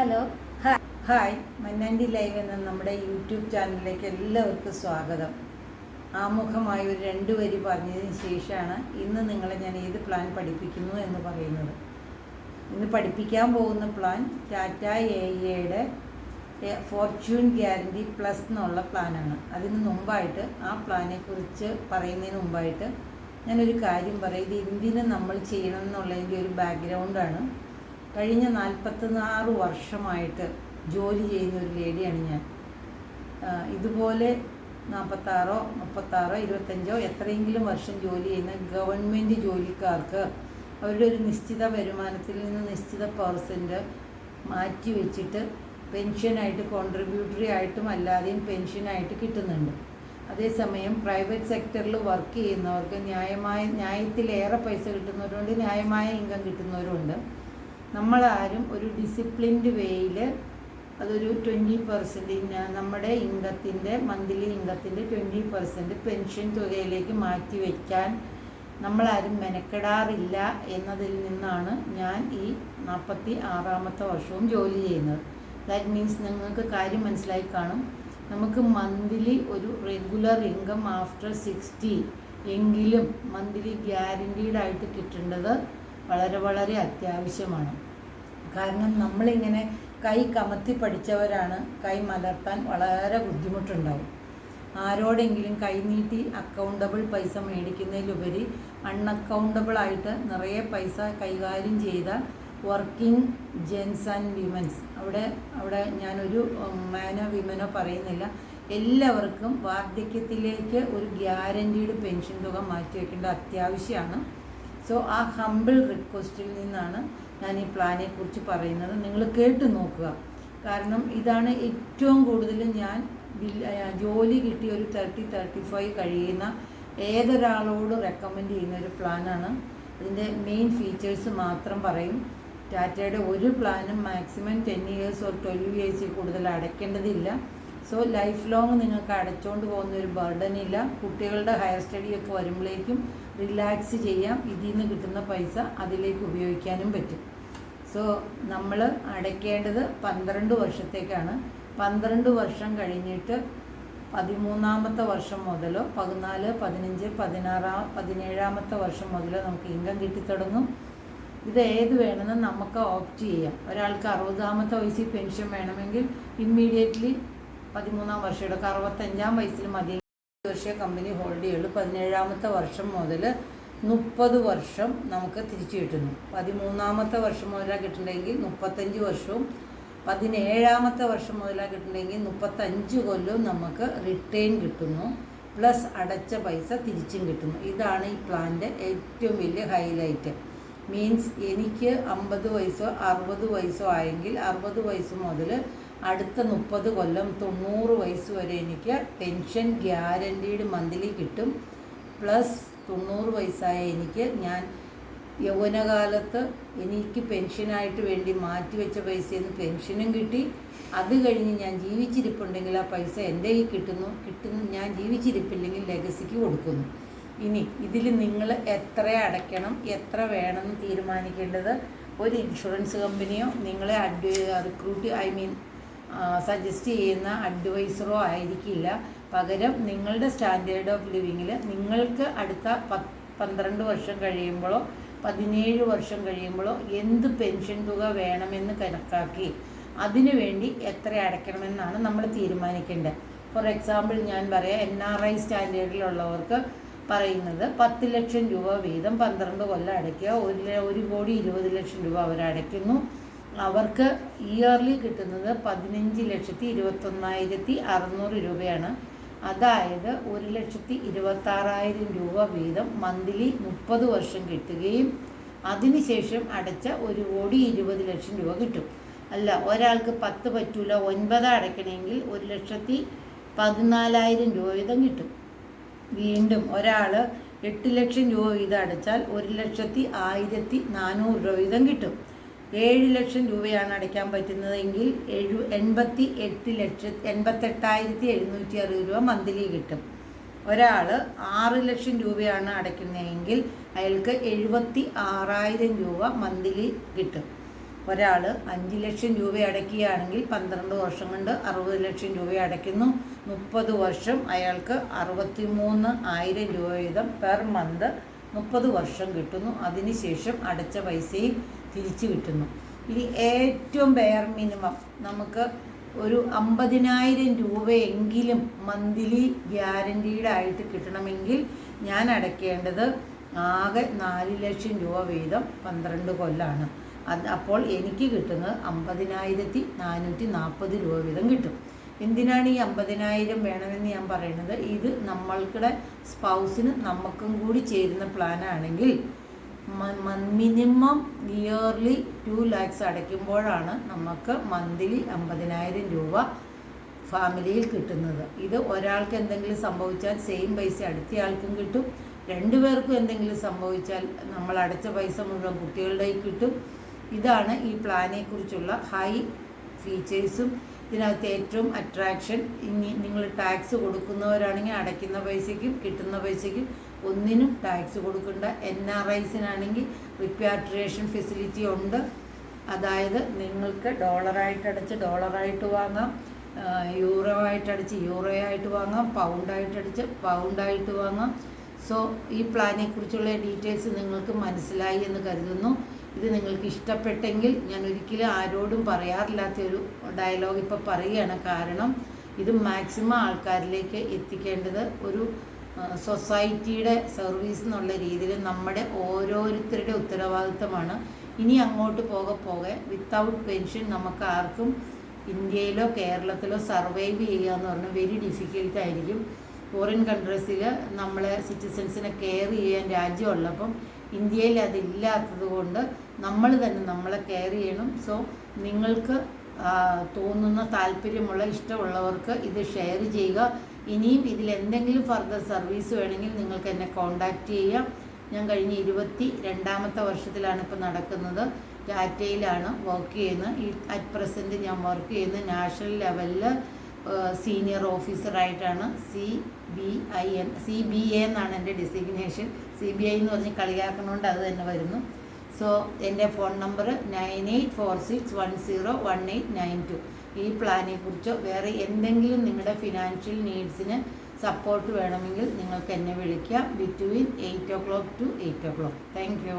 Hello. Hi. Hi. Mannandi live എന്ന നമ്മുടെ YouTube ചാനലിലേക്ക് എല്ലാവർക്കും സ്വാഗതം. ആമുഖമായി ഒരു രണ്ട് വരി പറഞ്ഞതിന് ശേഷമാണ് ഇന്ന് നിങ്ങളെ ഞാൻ ഏത് പ്ലാൻ പഠിപ്പിക്കുന്നു എന്ന് പറയുന്നത്. ഇന്ന് പഠിപ്പിക്കാൻ പോകുന്ന plan Tata A fortune guarantee plus എന്നുള്ള പ്ലാനാണ് അതിന് മുമ്പായിട്ട് ആ പ്ലാനെ കുറിച്ച് പറയുന്നതിന് മുമ്പായിട്ട് ഞാനൊരു കാര്യം പറയും. ഇത് എന്തിനു നമ്മൾ ചെയ്യണം എന്നുള്ളതിന്റെ ഒരു ബാക്ക്ഗ്രൗണ്ടാണ് കഴിഞ്ഞ നാൽപ്പത്തിനാറ് വർഷമായിട്ട് ജോലി ചെയ്യുന്ന ഒരു ലേഡിയാണ് ഞാൻ. ഇതുപോലെ നാൽപ്പത്താറോ മുപ്പത്താറോ ഇരുപത്തഞ്ചോ എത്രയെങ്കിലും വർഷം ജോലി ചെയ്യുന്ന ഗവൺമെന്റ് ജോലിക്കാർക്ക് അവരുടെ ഒരു നിശ്ചിത വരുമാനത്തിൽ നിന്ന് നിശ്ചിത പേഴ്സന്റ് മാറ്റി വെച്ചിട്ട് പെൻഷനായിട്ട് കോൺട്രിബ്യൂട്ടറി ആയിട്ടും അല്ലാതെയും പെൻഷനായിട്ട് കിട്ടുന്നുണ്ട്. അതേസമയം പ്രൈവറ്റ് സെക്ടറിൽ വർക്ക് ചെയ്യുന്നവർക്ക് ന്യായമായ ന്യായത്തിലേറെ പൈസ കിട്ടുന്നവരുണ്ട് ന്യായമായ ഇൻകം കിട്ടുന്നവരുണ്ട് നമ്മളാരും ഒരു ഡിസിപ്ലിൻഡ് വേയിൽ അതൊരു ട്വന്റി പെർസെന്റ് നമ്മുടെ ഇൻകത്തിന്റെ മന്ത്ലി ഇൻകത്തിന്റെ ട്വന്റി പെർസെന്റ് പെൻഷൻ തുകയിലേക്ക് മാറ്റി വയ്ക്കാൻ നമ്മളാരും മെനക്കെടാറില്ല എന്നതിൽ നിന്നാണ് ഞാൻ ഈ നാൽപ്പത്തി ആറാമത്തെ വർഷവും ജോലി ചെയ്യുന്നത്. ദാറ്റ് മീൻസ് നിങ്ങൾക്ക് കാര്യം മനസ്സിലായി കാണും. നമുക്ക് മന്ത്ലി ഒരു റെഗുലർ ഇൻകം ആഫ്റ്റർ സിക്സ്റ്റി എങ്കിലും മന്ത്ലി ഗ്യാരണ്ടീഡ് ആയിട്ട് കിട്ടേണ്ടത് വളരെ വളരെ അത്യാവശ്യമാണ്. കാരണം നമ്മളിങ്ങനെ കൈ കമത്തി പഠിച്ചവരാണ് കൈ മലർത്താൻ വളരെ ബുദ്ധിമുട്ടുണ്ടാവും. ആരോടെങ്കിലും കൈനീട്ടി അക്കൗണ്ടബിൾ പൈസ മേടിക്കുന്നതിലുപരി അൺഅക്കൗണ്ടബിൾ ആയിട്ട് നിറയെ പൈസ കൈകാര്യം ചെയ്ത വർക്കിംഗ് ജെൻസ് ആൻഡ് വിമൻസ് അവിടെ അവിടെ ഞാനൊരു മാനോ വിമനോ പറയുന്നില്ല. എല്ലാവർക്കും വാർദ്ധക്യത്തിലേക്ക് ഒരു ഗ്യാരന്റീഡ് പെൻഷൻ തുക മാറ്റി മാറ്റിവെക്കേണ്ട അത്യാവശ്യമാണ്. സോ ആ ഹമ്പിൾ റിക്വസ്റ്റിൽ നിന്നാണ് ഞാൻ ഈ പ്ലാനെ കുറിച്ച് പറയുന്നത്. നിങ്ങൾ കേട്ട് നോക്കുക. കാരണം ഇതാണ് ഏറ്റവും കൂടുതൽ ഞാൻ ജോലി കിട്ടിയ ഒരു തേർട്ടി തേർട്ടി ഫൈവ് കഴിയുന്ന ഏതൊരാളോട് റെക്കമെൻഡ് ചെയ്യുന്ന ഒരു പ്ലാനാണ് അതിന്റെ മെയിൻ ഫീച്ചേഴ്സ് മാത്രം പറയും. ടാറ്റയുടെ ഒരു പ്ലാനും maximum ten years or twelve ഇയേഴ്സിൽ കൂടുതൽ അടയ്ക്കേണ്ടതില്ല. സോ ലൈഫ് ലോങ് നിങ്ങൾക്ക് അടച്ചുകൊണ്ട് പോകുന്ന ഒരു ബർഡൻ ഇല്ല. കുട്ടികളുടെ ഹയർ സ്റ്റഡിയൊക്കെ വരുമ്പോഴേക്കും റിലാക്സ് ചെയ്യാം. ഇതിൽ നിന്ന് കിട്ടുന്ന പൈസ അതിലേക്ക് ഉപയോഗിക്കാനും പറ്റും. സോ നമ്മൾ അടയ്ക്കേണ്ടത് പന്ത്രണ്ട് വർഷത്തേക്കാണ്. പന്ത്രണ്ട് വർഷം കഴിഞ്ഞിട്ട് പതിമൂന്നാമത്തെ വർഷം മുതലോ പതിനാല് പതിനഞ്ച് പതിനാറാം പതിനേഴാമത്തെ വർഷം മുതലോ നമുക്ക് ഇൻകം കിട്ടിത്തുടങ്ങും. ഇത് ഏത് വേണമെന്ന് നമുക്ക് ഓപ്റ്റ് ചെയ്യാം. ഒരാൾക്ക് അറുപതാമത്തെ വയസ്സിൽ പെൻഷൻ വേണമെങ്കിൽ ഇമ്മീഡിയറ്റ്ലി പതിമൂന്നാം വർഷം എടുക്കുക അറുപത്തഞ്ചാം വയസ്സിൽ മതി. വർഷം കമ്പനി ഹോൾഡ് ചെയ്യുള്ളൂ പതിനേഴാമത്തെ വർഷം മുതൽ മുപ്പത് വർഷം നമുക്ക് തിരിച്ചു കിട്ടുന്നു. പതിമൂന്നാമത്തെ വർഷം മുതലാണ് കിട്ടണമെങ്കിൽ മുപ്പത്തഞ്ച് വർഷവും പതിനേഴാമത്തെ വർഷം മുതലാണ് കിട്ടണമെങ്കിൽ മുപ്പത്തഞ്ച് കൊല്ലവും നമുക്ക് റിട്ടേൺ കിട്ടുന്നു. പ്ലസ് അടച്ച പൈസ തിരിച്ചും കിട്ടുന്നു. ഇതാണ് ഈ പ്ലാന്റെ ഏറ്റവും വലിയ ഹൈലൈറ്റ് മീൻസ് എനിക്ക് അമ്പത് വയസ്സോ അറുപത് വയസ്സോ ആയെങ്കിൽ അറുപത് വയസ്സ് മുതൽ അടുത്ത മുപ്പത് കൊല്ലം തൊണ്ണൂറ് വയസ്സ് വരെ എനിക്ക് പെൻഷൻ ഗ്യാരന്റീഡ് മന്ത്ലി കിട്ടും. പ്ലസ് തൊണ്ണൂറ് വയസ്സായ എനിക്ക് ഞാൻ യൗവനകാലത്ത് എനിക്ക് പെൻഷനായിട്ട് വേണ്ടി മാറ്റിവെച്ച പൈസയിൽ നിന്ന് പെൻഷനും കിട്ടി. അത് കഴിഞ്ഞ് ഞാൻ ജീവിച്ചിരിപ്പുണ്ടെങ്കിൽ ആ പൈസ എന്റെ കയ്യിൽ കിട്ടുന്നു. കിട്ടുന്നു ഞാൻ ജീവിച്ചിരിപ്പില്ലെങ്കിൽ ലെഗസിക്ക് കൊടുക്കുന്നു. ഇനി ഇതിൽ നിങ്ങൾ എത്ര അടയ്ക്കണം എത്ര വേണമെന്ന് തീരുമാനിക്കേണ്ടത്? ഒരു ഇൻഷുറൻസ് കമ്പനിയോ നിങ്ങളെ അഡ്വ റിക്രൂട്ട് ഐ മീൻ സജസ്റ്റ് ചെയ്യുന്ന അഡ്വൈസറോ ആയിരിക്കില്ല. പകരം നിങ്ങളുടെ സ്റ്റാൻഡേർഡ് ഓഫ് ലിവിങ്ങിൽ നിങ്ങൾക്ക് അടുത്ത പന്ത്രണ്ട് വർഷം കഴിയുമ്പോഴോ പതിനേഴ് വർഷം കഴിയുമ്പോഴോ എന്ത് പെൻഷൻ തുക വേണമെന്ന് കണക്കാക്കി. അതിനു വേണ്ടി എത്ര അടയ്ക്കണമെന്നാണ് നമ്മൾ തീരുമാനിക്കേണ്ടത്. ഫോർ എക്സാമ്പിൾ ഞാൻ പറയാം എൻ ആർ ഐ സ്റ്റാൻഡേർഡിലുള്ളവർക്ക് പറയുന്നത് പത്ത് ലക്ഷം രൂപ വീതം പന്ത്രണ്ട് കൊല്ലം അടയ്ക്കുക ഒരു ഒരു കോടി ഇരുപത് ലക്ഷം രൂപ അവരടയ്ക്കുന്നു അവർക്ക് ഇയർലി കിട്ടുന്നത് പതിനഞ്ച് ലക്ഷത്തി ഇരുപത്തൊന്നായിരത്തി അറുന്നൂറ് രൂപയാണ്. അതായത് ഒരു ലക്ഷത്തി ഇരുപത്താറായിരം രൂപ വീതം മന്ത്ലി മുപ്പത് വർഷം കിട്ടുകയും അതിനുശേഷം അടച്ച ഒരു കോടി ഇരുപത് ലക്ഷം രൂപ കിട്ടും. അല്ല ഒരാൾക്ക് പത്ത് പറ്റൂല ഒൻപത് അടയ്ക്കണമെങ്കിൽ ഒരു ലക്ഷത്തി പതിനാലായിരം രൂപ വീതം കിട്ടും. വീണ്ടും ഒരാൾ എട്ട് ലക്ഷം രൂപ വീതം അടച്ചാൽ ഒരു ലക്ഷത്തി ആയിരത്തി നാനൂറ് രൂപ വീതം കിട്ടും. ഏഴ് ലക്ഷം രൂപയാണ് അടയ്ക്കാൻ പറ്റുന്നതെങ്കിൽ എഴു എൺപത്തി എട്ട് ലക്ഷ എൺപത്തെട്ടായിരത്തി എഴുന്നൂറ്റി അറുപത് രൂപ മന്ത്ലി കിട്ടും. ഒരാൾ ആറ് ലക്ഷം രൂപയാണ് അടയ്ക്കുന്നതെങ്കിൽ അയാൾക്ക് എഴുപത്തി ആറായിരം രൂപ മന്ത്ലി കിട്ടും. ഒരാൾ അഞ്ച് ലക്ഷം രൂപ അടയ്ക്കുകയാണെങ്കിൽ പന്ത്രണ്ട് വർഷം കൊണ്ട് അറുപത് ലക്ഷം രൂപ അടയ്ക്കുന്നു. മുപ്പത് വർഷം അയാൾക്ക് അറുപത്തി മൂന്ന് ആയിരം രൂപ വീതം പെർ മന്ത് മുപ്പത് വർഷം കിട്ടുന്നു. അതിനുശേഷം അടച്ച പൈസയും തിരിച്ചു കിട്ടുന്നു. ഇനി ഏറ്റവും ബെയർ മിനിമം നമുക്ക് ഒരു അമ്പതിനായിരം രൂപയെങ്കിലും മന്ത്ലി ഗ്യാരന്റീഡ് ആയിട്ട് കിട്ടണമെങ്കിൽ ഞാൻ അടയ്ക്കേണ്ടത് ആകെ നാല് ലക്ഷം രൂപ വീതം പന്ത്രണ്ട് കൊല്ലാണ്. അത് അപ്പോൾ എനിക്ക് കിട്ടുന്നത് അമ്പതിനായിരത്തി നാനൂറ്റി നാൽപ്പത് രൂപ വീതം കിട്ടും. എന്തിനാണ് ഈ അമ്പതിനായിരം വേണമെന്ന് ഞാൻ പറയുന്നത്? ഇത് നമ്മൾക്കിടെ സ്പൗസിന് നമുക്കും കൂടി ചേരുന്ന പ്ലാനാണെങ്കിൽ മിനിമം ഇയർലി ടു ലാക്സ് അടയ്ക്കുമ്പോഴാണ് നമുക്ക് മന്ത്ലി അമ്പതിനായിരം രൂപ ഫാമിലിയിൽ കിട്ടുന്നത്. ഇത് ഒരാൾക്ക് എന്തെങ്കിലും സംഭവിച്ചാൽ സെയിം പൈസ അടുത്തയാൾക്കും കിട്ടും. രണ്ടുപേർക്കും എന്തെങ്കിലും സംഭവിച്ചാൽ നമ്മൾ അടച്ച പൈസ മുഴുവൻ കുട്ടികളുടെ കിട്ടും. ഇതാണ് ഈ പ്ലാനെ കുറിച്ചുള്ള ഹൈ ഫീച്ചേഴ്സും ഇതിനകത്ത് ഏറ്റവും അട്രാക്ഷൻ ഇനി നിങ്ങൾ ടാക്സ് കൊടുക്കുന്നവരാണെങ്കിൽ അടയ്ക്കുന്ന പൈസയ്ക്കും കിട്ടുന്ന പൈസയ്ക്കും ഒന്നിനും ടാക്സ് കൊടുക്കണ്ട. എൻ ആർ ഐസിനാണെങ്കിൽ റിപ്പാട്രിയേഷൻ ഫെസിലിറ്റി ഉണ്ട്. അതായത് നിങ്ങൾക്ക് ഡോളറായിട്ട് അടച്ച് ഡോളറായിട്ട് വാങ്ങാം. യൂറോ ആയിട്ട് അടിച്ച് യൂറോ ആയിട്ട് വാങ്ങാം. പൗണ്ടായിട്ട് അടിച്ച് പൗണ്ടായിട്ട് വാങ്ങാം. സോ ഈ പ്ലാനെ കുറിച്ചുള്ള ഡീറ്റെയിൽസ് നിങ്ങൾക്ക് മനസ്സിലായി എന്ന് കരുതുന്നു. ഇത് നിങ്ങൾക്ക് ഇഷ്ടപ്പെട്ടെങ്കിൽ ഞാൻ ഒരിക്കലും ആരോടും പറയാറില്ലാത്ത ഒരു ഡയലോഗ് ഇപ്പോൾ പറയുകയാണ് കാരണം ഇത് മാക്സിമം ആൾക്കാരിലേക്ക് എത്തിക്കേണ്ടത് ഒരു സൊസൈറ്റിയുടെ സർവീസ് എന്നുള്ള രീതിയിൽ നമ്മുടെ ഓരോരുത്തരുടെ ഉത്തരവാദിത്തമാണ്. ഇനി അങ്ങോട്ട് പോകെ പോകെ വിത്തൗട്ട് പെൻഷൻ നമുക്ക് ആർക്കും ഇന്ത്യയിലോ കേരളത്തിലോ സർവൈവ് ചെയ്യുക എന്ന് പറഞ്ഞാൽ വെരി ഡിഫിക്കൽട്ട് ആയിരിക്കും. ഫോറിൻ കൺട്രീസിൽ നമ്മളെ സിറ്റിസൻസിനെ കെയർ ചെയ്യാൻ രാജ്യമുള്ളപ്പം ഇന്ത്യയിൽ അതില്ലാത്തത് കൊണ്ട് നമ്മൾ തന്നെ നമ്മളെ കെയർ ചെയ്യണം. സോ നിങ്ങൾക്ക് തോന്നുന്ന താല്പര്യമുള്ള ഇഷ്ടമുള്ളവർക്ക് ഇത് ഷെയർ ചെയ്യുക. ഇനിയും ഇതിൽ എന്തെങ്കിലും ഫർദർ സർവീസ് വേണമെങ്കിൽ നിങ്ങൾക്ക് എന്നെ കോണ്ടാക്റ്റ് ചെയ്യാം. ഞാൻ കഴിഞ്ഞ ഇരുപത്തി രണ്ടാമത്തെ വർഷത്തിലാണ് ഇപ്പോൾ നടക്കുന്നത്. ടാറ്റയിലാണ് വർക്ക് ചെയ്യുന്നത്. ഈ അറ്റ് പ്രസന്റ് ഞാൻ വർക്ക് ചെയ്യുന്നത് നാഷണൽ ലെവലിൽ senior ഓഫീസറായിട്ടാണ് C B I N C B A എന്നാണ് എന്റെ ഡെസിഗ്നേഷൻ സി ബി ഐ എന്ന് പറഞ്ഞ് കളിയാക്കണോണ്ട് അത് തന്നെ വരുന്നു. സോ എന്റെ phone number nine eight four six one zero one eight nine two. ഈ പ്ലാനെ കുറിച്ചോ വേറെ എന്തെങ്കിലും നിങ്ങളുടെ ഫിനാൻഷ്യൽ നീഡ്സിന് സപ്പോർട്ട് വേണമെങ്കിൽ നിങ്ങൾക്ക് എന്നെ വിളിക്കാം. Between eight o'clock to eight o'clock thank you